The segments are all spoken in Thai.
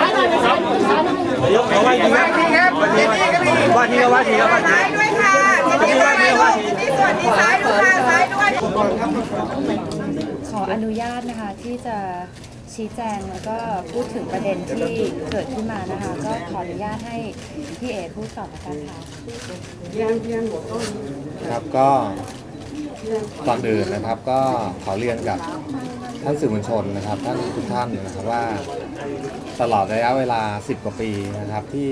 ายหน่อยซ้ายซ้ายยกเอาไว้ทีครับทีครับเจนนี่ก็มีว่าทีว่าทีว่าทีซ้ายด้วยค่ะเจนนี่ซ้ายด้วยเจนนี่ส่วนที่ซ้ายด้วยค่ะซ้ายด้วยขออนุญาตนะคะที่จะชี้แจงแล้วก็พูดถึงประเด็นที่เกิดขึ้นมานะคะ ก็ขออนุญาตให้พี่เอพูดก่อนละค่ะครับก็ก่อนอื่นนะครับก็ขอเรียนกับท่านสื่อมวลชนนะครับ ท่านทุกท่านนะครับว่า ตลอดระยะเวลา 10 กว่าปีนะครับที่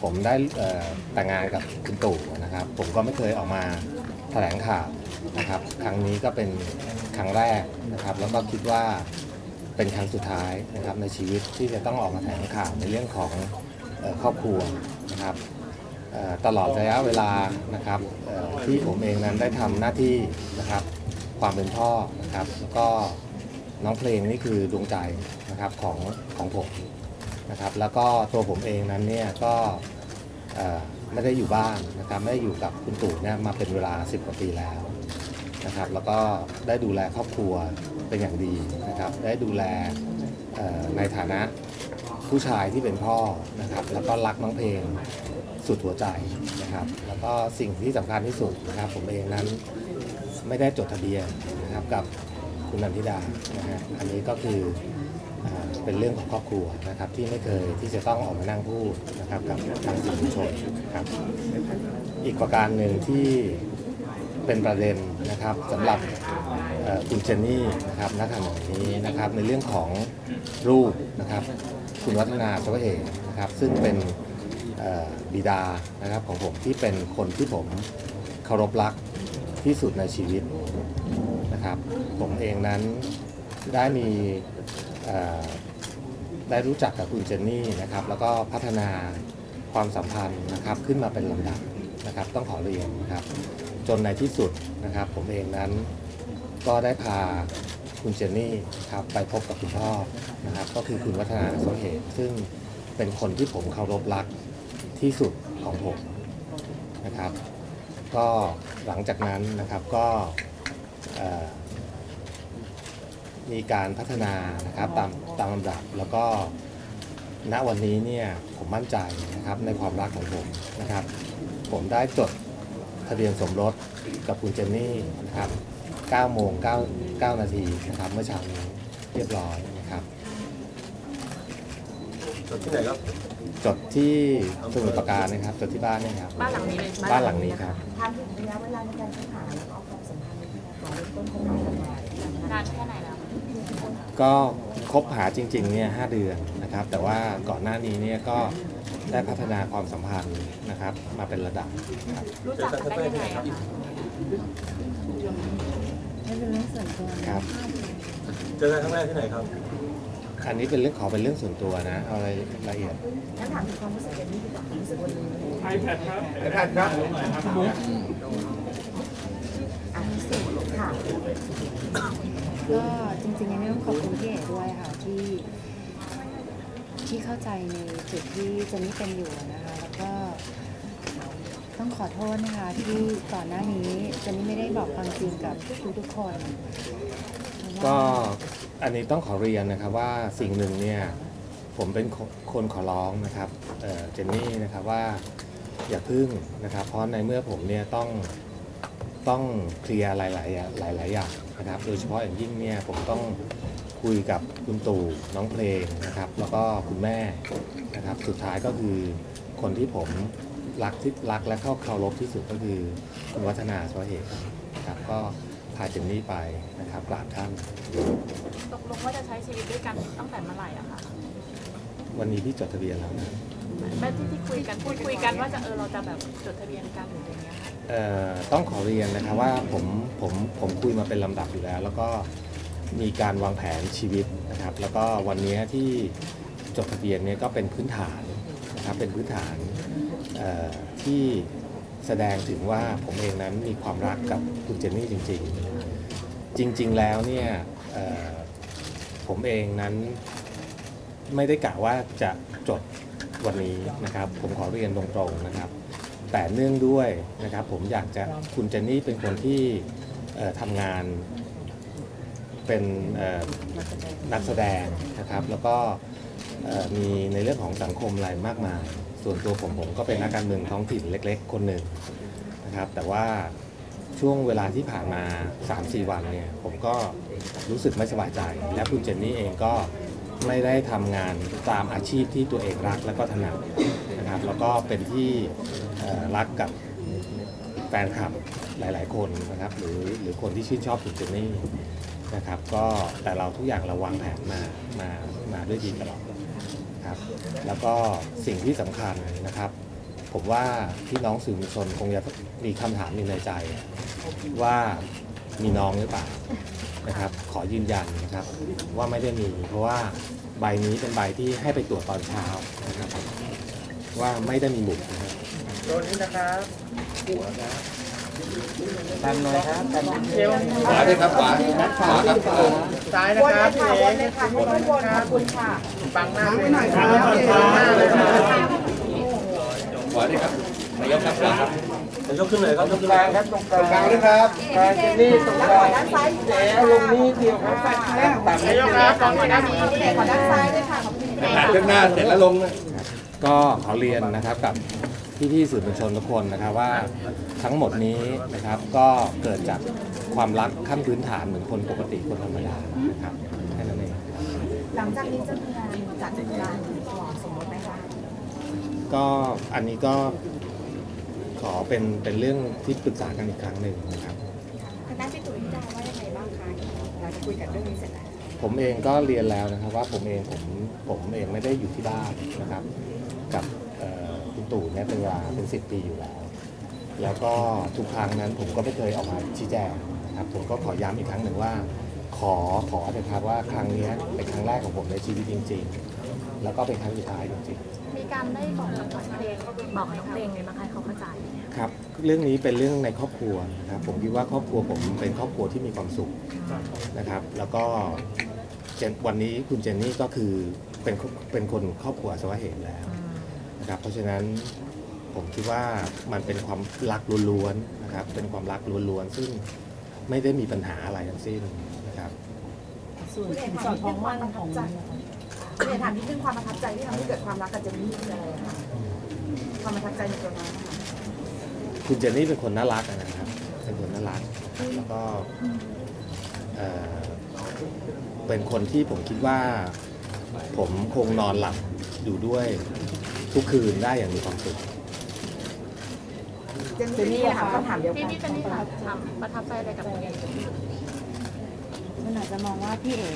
ผมได้แต่งงานกับคุณตู่นะครับ ผมก็ไม่เคยออกมาแถลงข่าวนะครับ ครั้งนี้ก็เป็นครั้งแรกนะครับ แล้วก็คิดว่าเป็นครั้งสุดท้ายนะครับในชีวิตที่จะต้องออกมาแถลงข่าวในเรื่องของครอบครัวนะครับตลอดระยะเวลานะครับที่ผมเองนั้นได้ทำหน้าที่นะครับ ความเป็นพ่อนะครับแล้วก็น้องเพลงนี่คือดวงใจ นะครับของของผมนะครับแล้วก็ตัวผมเองนั้นเนี่ยก็ไม่ได้อยู่บ้านนะครับไม่ได้อยู่กับคุณตู่เนี่ยมาเป็นเวลา 10 กว่าปีแล้วนะครับแล้วก็ได้ดูแลครอบครัวเป็นอย่างดีนะครับได้ดูแลในฐานะผู้ชายที่เป็นพ่อนะครับแล้วก็รักน้องเพลงสุดหัวใจนะครับแล้วก็สิ่งที่สำคัญที่สุดนะครับผมเองนั้นไม่ได้จดทะเบียนนะครับกับคุณนันทิดานะฮะอันนี้ก็คือ เป็นเรื่องของครอบครัวนะครับ ที่ไม่เคยที่จะต้องออกมานั่งพูดนะครับกับทางสื่อมวลชนครับ อีกประการหนึ่งที่เป็นประเด็นนะครับสำหรับคุณเจนนี่นะครับณขณะนี้นะครับในเรื่องของรูปนะครับ คุณวัฒนาสวัสดิ์นะครับ ซึ่งเป็นบิดานะครับของผมที่เป็นคนที่ผมเคารพรักที่สุดในชีวิตนะครับ ผมเองนั้นได้มี ได้รู้จักกับคุณเจนนี่นะครับ แล้วก็พัฒนาความสัมพันธ์นะครับขึ้นมาเป็นลำดับนะครับ ต้องขอเรียนนะครับ จนในที่สุดนะครับ ผมเองนั้นก็ได้พาคุณเจนนี่นะครับไปพบกับคุณพ่อนะครับ ก็คือคุณวัฒนาโสเหตุซึ่งเป็นคนที่ผมเคารพรักที่สุดของผมนะครับ ก็หลังจากนั้นนะครับก็มีการพัฒนานะครับตาม ตามลำดับ แล้วก็ณวันนี้เนี่ยผมมั่นใจนะครับในความรักของผมนะครับ ผมได้จดทะเบียนสมรสกับคุณเจนนี่นะครับ9โมง9 9นาทีนะครับเมื่อเช้านี้เรียบร้อยนะครับจดที่ไหนครับจดที่สมุทรปราการนะครับจดที่บ้านเนะครับ บ้านหลังนี้เลยบ้านหลังนี้ครับ ถามถึงระยะเวลาในการค้นหาแล้วก็ความสัมพันธ์ของต้นคบหากันมานานแค่ไหนแล้ว ก็คบหาจริงๆเนี่ยหเดือนนะครับ แต่ว่าก่อนหน้านี้เนี่ยก็ได้พัฒนาความสัมพันธ์นะครับ มาเป็นระดับครับรู้จักกันได้ยังไงอะคะไม่เป็นเรื่องส่วนตัวครับ เจอกันครั้งแรกที่ไหนครับ อันนี้เป็นเรื่องขอเป็นเรื่องส่วนตัวนะ เอารายละเอียด งั้นถามถึงความรู้สึกเจนนี่ดีกว่าความรู้สึกวันนี้ไอแพดครับไอแพดครับอะสิ่งค่ะ ก็จริงๆอันนี้ต้องขอบคุณพี่เอ๋ด้วยค่ะที่ที่เข้าใจในจุดที่เจนนี่เป็นอยู่นะคะแล้วก็ต้องขอโทษนะคะที่ก่อนหน้านี้เจนนี่ไม่ได้บอกความจริงกับทุกๆคนก็อันนี้ต้องขอเรียนนะครับว่าสิ่งหนึ่งเนี่ยผมเป็นคนขอร้องนะครับเจนนี่นะครับว่าอย่าพึ่งนะครับ เพราะในเมื่อผมเนี่ยต้อง ต้องเคลียร์หลายๆอย่างหลาย ๆ อย่างนะครับ โดยเฉพาะอย่างยิ่งเนี่ยผมต้องคุยกับคุณตู่น้องเพลงนะครับ แล้วก็คุณแม่นะครับ สุดท้ายก็คือคนที่ผมรักที่รักและเข้าเคารพที่สุดก็คือคุณวัฒนาสวเหตุนะครับก็พาเจนนี่ไปนะครับกราบท่านตกลงว่าจะใช้ชีวิตด้วยกันตั้งแต่เมื่อไหร่อะคะวันนี้พี่จดทะเบียนแล้วนะ แม่ที่ที่คุยกันพูดคุยกันว่าจะเออเราจะแบบจดทะเบียนกันหรืออย่างเงี้ยค่ะเอ่อต้องขอเรียนนะครับว่าผมผมผมคุยมาเป็นลำดับอยู่แล้ว แล้วก็มีการวางแผนชีวิตนะครับ แล้วก็วันนี้ที่จดทะเบียนเนี่ยก็เป็นพื้นฐานนะครับเป็นพื้นฐานเอ่อที่แสดงถึงว่าผมเองนั้นมีความรักกับคุณเจนนี่จริง ๆ จริง ๆ แล้วเนี่ยเอ่อผมเองนั้นไม่ได้กะว่าจะจด วันนี้นะครับ ผมขอเรียนตรงๆนะครับ แต่เนื่องด้วยนะครับ ผมอยากจะคุณเจนนี่เป็นคนที่ทำงานเป็นนักแสดงนะครับ แล้วก็มีในเรื่องของสังคมอะไรมากมาย ส่วนตัวผมผมก็เป็นนักการเมืองท้องถิ่นเล็ก ๆ คนหนึ่งนะครับ แต่ว่าช่วงเวลาที่ผ่านมา 3-4 วันเนี่ย ผมก็รู้สึกไม่สบายใจ และคุณเจนนี่เองก็ ไม่ได้ทำงานตามอาชีพที่ตัวเองรักและก็ถนัดนะครับแล้วก็เป็นที่รักกับแฟนคลับหลาย ๆ คนนะครับหรือหรือคนที่ชื่นชอบคุณเจนนี่นะครับก็แต่เราทุกอย่างเราวางแผนมามามาด้วยดีตลอดครับแล้วก็สิ่งที่สำคัญนะครับ ผมว่าพี่น้องสื่อมวลชนคงจะมีคำถามอยู่ในใจ ว่ามีน้องหรือเปล่า นะครับขอยืนยันนะครับว่าไม่ได้มี เพราะว่าใบนี้เป็นใบที่ให้ไปตรวจตอนเช้านะครับว่าไม่ได้มีบุตรนะครับโดนนี้นะครับตามหน่อยครับตามเอวขวาด้วยครับขวาขวาครับขวาซ้ายนะวนคเลรับยค่ะวนเลยค่ะให้วนวนขอบคุณค่ะบังหน้าเลยนะครับบังหน้าเลยครับขวาด้วยครับนายกครับขวาครับนา ยกขึ้นไหนครับยกตรขึ้งนกไหนลางครับตรงกลางนะครับกลางเจนนี่ตรงกลางด้านซ้ายอยู่แหแล้ลงนี้เดียวครับต่ำนายกครับตรงนี้นะขอด้านซ้ายด้วยค่ะขอบคุณค่ะผ่านข้างหน้าเสร็จแล้วลงก็ขอเรียนนะครับกับพี่ๆสื่อมวลชนทุกคนนะครับว่าทั้งหมดนี้นะครับก็เกิดจากความรักขั้นพื้นฐานเหมือนคนปกติคนธรรมดานะครับแค่นั้นเองหลังจากนี้จะมีงานจัดงานฉลองสมรสไหมคะก็อันนี้ก็ ขอเป็นเป็นเรื่องที่ปรึกษากันอีกครั้งหนึ่งนะครับทางด้านพี่ตุ๋ยพี่ดาวว่ายังไงบ้างคะเราจะคุยกันเรื่องนี้เสร็จแล้วผมเองก็เรียนแล้วนะครับว่าผมเองผมผมเองไม่ได้อยู่ที่บ้านนะครับ กับเอ่อคุณตู่เนี่ยเป็นเวลาเป็นสิบปีอยู่แล้ว แล้วก็ทุกครั้งนั้นผมก็ไม่เคยออกมาชี้แจงนะครับผมก็ขอย้ำอีกครั้งหนึ่งว่า ขอขอเถอะครับว่าครั้งเนี้ยเป็นครั้งแรกของผมในชีวิตจริง ๆ แล้วก็เป็นครั้งสุดท้ายจริงมีการได้บอกกับน้องเพลงบอกน้องเพลงเลยมั้งคะให้เขาเข้าใจๆ ครับเรื่องนี้เป็นเรื่องในครอบครัวนะครับผมคิดว่าครอบครัวผมเป็นครอบครัวที่มีความสุขนะครับ แล้วก็เจนวันนี้คุณเจนนี่ก็คือเป็นเป็นคนครอบครัวสวะเหตุแล้วนะครับเพราะฉะนั้นผมคิดว่ามันเป็นความรักล้วนๆนะครับ เป็นความรักล้วนๆซึ่งไม่ได้มีปัญหาอะไรทั้งสิ้นนะครับส่วนสินสอดทองมั่นของเรียนถามนิดนึงความประทับใจที่ทำให้เกิดความรักกับเจนนี่คืออะไรคะความประทับใจในตัวน้อง ค่ะคุณเจนนี่เป็นคนน่ารักนะครับ เป็นคนน่ารักแล้วก็เอ่อเป็นคนที่ผมคิดว่า ผมคงนอนหลับอยู่ด้วยทุกคืนได้อย่างมีความสุขเจนนี่ถามคำถามเดียวพี่กันพี่เป็นที่ถามประทับใจอะไรกับเพลงมันอาจจะมองว่าพี่เอ๋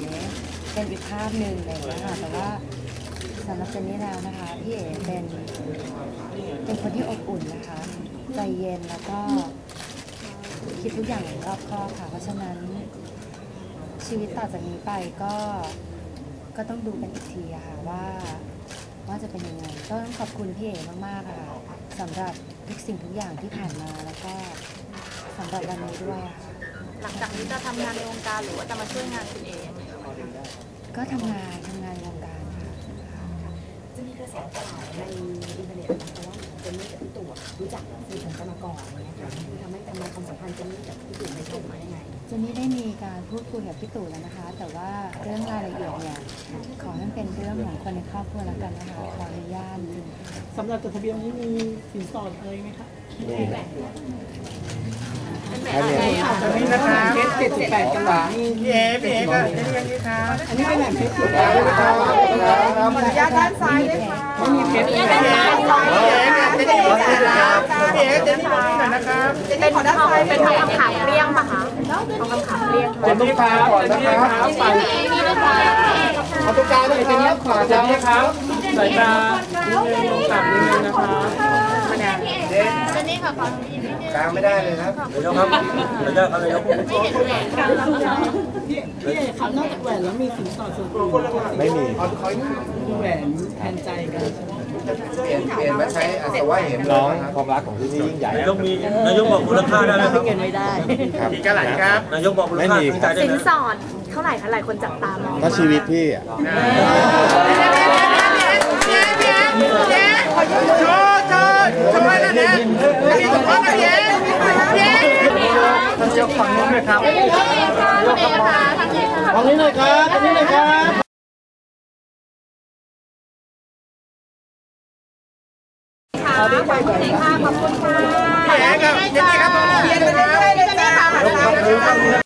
เป็นอีกภาพหนึ่งอะไรอย่างเลยนะคะแต่ว่า สำหรับเจนนี่แล้วนะคะพี่เอ๋เป็นเป็นคนที่อบอุ่นนะคะ ใจเย็นแล้วก็คิดทุกอย่างอย่างรอบคอบค่ะ เพราะฉะนั้นชีวิตต่อจากนี้ไปก็ก็ต้องดูกันอีกทีอะค่ะว่าว่าจะเป็นยังไงก็ต้องขอบคุณพี่เอ๋มากๆค่ะสำหรับทุกสิ่งทุกอย่างที่ผ่านมาแล้วก็สำหรับวันนี้ด้วยอะค่ะหลังจากนี้จะทำงานในวงการหรือว่าจะมาช่วยงานคุณเองก็ทำงาน ในอินเทอร์เน็ตนะคะว่าเจนนี่กับพี่ตู่รู้จักสนิทกันมาก่อนเนี่ยค่ะคือทำให้เป็นมาความสัมพันธ์เจนนี่กับพี่ตู่ในช่วงไหนยังไงเจนนี่ได้มีการพูดคุยกับพี่ตู่แล้วนะคะ แต่ว่าเรื่องรายละเอียดเนี่ยขอให้เป็นเรื่องของคนในครอบครัวแล้วกันนะคะขออนุญาตสำหรับจดทะเบียนนี้มีสินสอดอะไรไหมคะนี่เป็นแบบแค่อะไรนี้ อะตรงนี้นะครับเพชรเจ็ดสิบแปดจังหวะพี่เอพี่เอก็เจนนี่นี่ครับอันนี้เป็นแหล่งเพชรขอบคุณครับขอบคุณครับขออนุญาตด้านซ้ายด้วยค่ะไม่มีเพชรพี่เอเจนนี่อยู่ตรงนี้นะครับพี่เอเจนนี่อยู่ตรงนี้หน่อยนะครับเจนนี่ขอด้านซ้ายเป็นทองคำขาวเปรี้ยงปะคะทองคำขาวเปรี้ยงขอบคุณครับก่อนนะครับไปเอาตรงกลางเลยเจนนี่ขอจะนี่ครับสายตาตรงต่ำนิดนึงนะคะเด็กเจนนี่ค่ะฟังนิดนึงกลางไม่ได้เลยครับนายกครับนายกครับเดี๋ยวผมไม่เห็นแหวนกายกพี่พี่เอกครับนอกจากแหวนแล้วมีสินสอดส่วนตัวไม่มีแหวนแทนใจกันเปลี่ยนเปลี่ยนมาใช้อัศวะเหมน้องความรักของที่นี่ยิ่งใหญ่นายกมีนายกบอกมูลค่าได้ไหมครับเก็บไม่ได้ครับกี่กระหลัดครับนายกบอกมูลค่าสินสอดเท่าไหร่คะหลายคนจับตามองก็ชีวิตพี่อะโชว์โชว์โชว์แล้วนะมีของกันเย้เย้โชกฝั่งนู้นเลยครับฝั่งนี้เลยครับฝั่งนี้เลยครับขอบคุณค่ะขอบคุณค่ะแหมครับเย็นดีครับผมเย็นไปเลยเลยจ้า